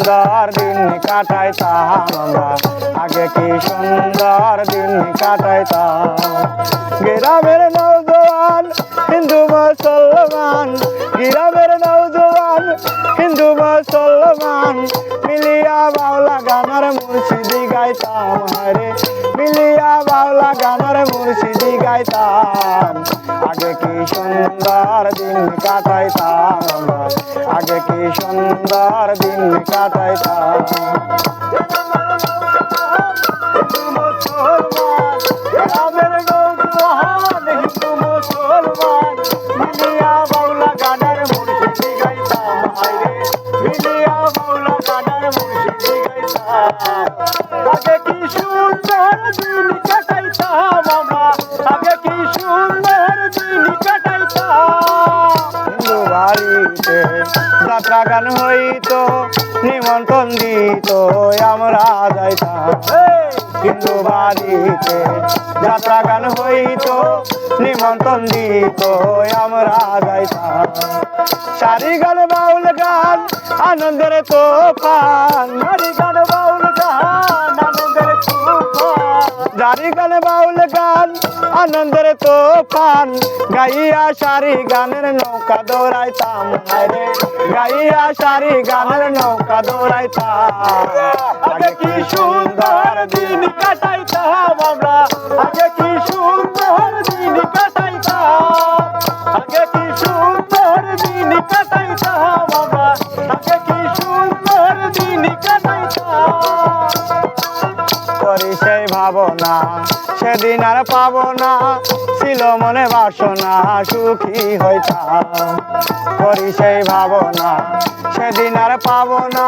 সুন্দর দিন কাটাইতাম আমরা। আগে কি সুন্দর দিন কাটাইতাম? গ্রামের নৌজওয়ান গানার মুর্শিদি গাইতাম হারে মিলিয়া বাউলা গানর মুর্শিদি গাইতাম আগে কি সুন্দর দিন কাটাইতাম আগে কি সুন্দর দিন কাটাইতাম যাত্রা গান হইতো, নিমন্ত্রণ দিত, আমরা যাইতাম। হিন্দু বাড়িতে যাত্রা গান হইতো, নিমন্ত্রণ দিত, আমরা যাইতাম। সারি গান, বাউল গান, আনন্দের তোফান। সারি গান, বাউল গান, আনন্দের তুফান। জারি গান, বাউল গান তো পান গাইয়া সারি গানের নৌকা দৌড়াইতাম। হায়রে গাইয়া সারি গানের নৌকা দৌড়াইতাম। আগে কি সুন্দর দিন কাটাইতাম। আর পাবো না। ছিল মনে বাসনা, সুখী হইতাম। করি সেই ভাবনা, সেদিন আর পাবো না।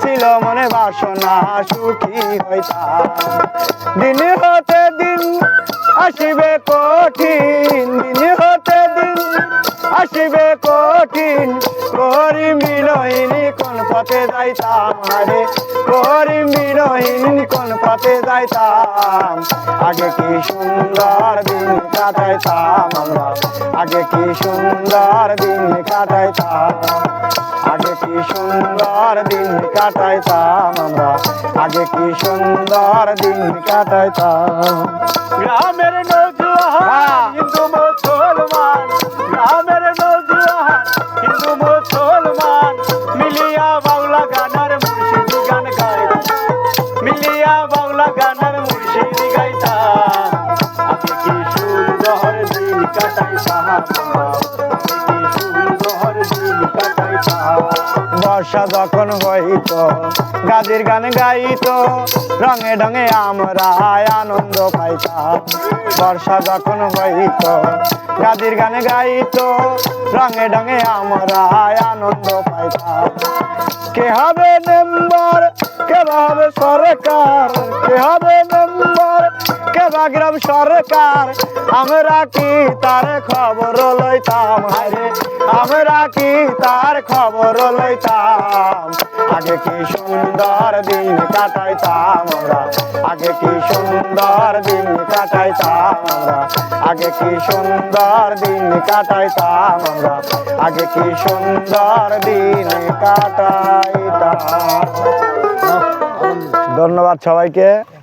ছিল মনে বাসনা, সুখী হইতাম। দিন হতে দিন আসিবে কঠিন, দিন হতে দিন আসিবে কঠিন। করি মিলহিনী কোন পথে যাইতাম আরে করি মিলহিনী পথে যাইতাম। আগে কি সুন্দর দিন কাটাইতাম আমরা। আগে কি সুন্দর দিন কাটাইতাম। আগে কি সুন্দর দিন কাটাইতাম আমরা। আগে কি সুন্দর দিন কাটাইতাম। গ্রামের নৌজওয়ান হিন্দু মুসলমান গ্রামের নৌজওয়ান যখন হইত, গাজির গান গাইত, রঙে ঢঙে আমরা আনন্দ পাইতাম। বর্ষা যখন হইত, গাজির গান গাইত, রঙে ঢঙে আমরা আনন্দ পাইতাম। কে হবে মেম্বার? গ্রাম সরকার। আমরা কি তার খবর লইতাম হায়রে। আমরা কি তার খবর লইতাম। আগে কি সুন্দর দিন কাটাইতাম আমরা। আগে কি সুন্দর দিন কাটাইতাম আমরা। আগে কি সুন্দর দিন কাটাইতাম আমরা। আগে কি সুন্দর দিন কাটাইতাম। ধন্যবাদ সবাইকে।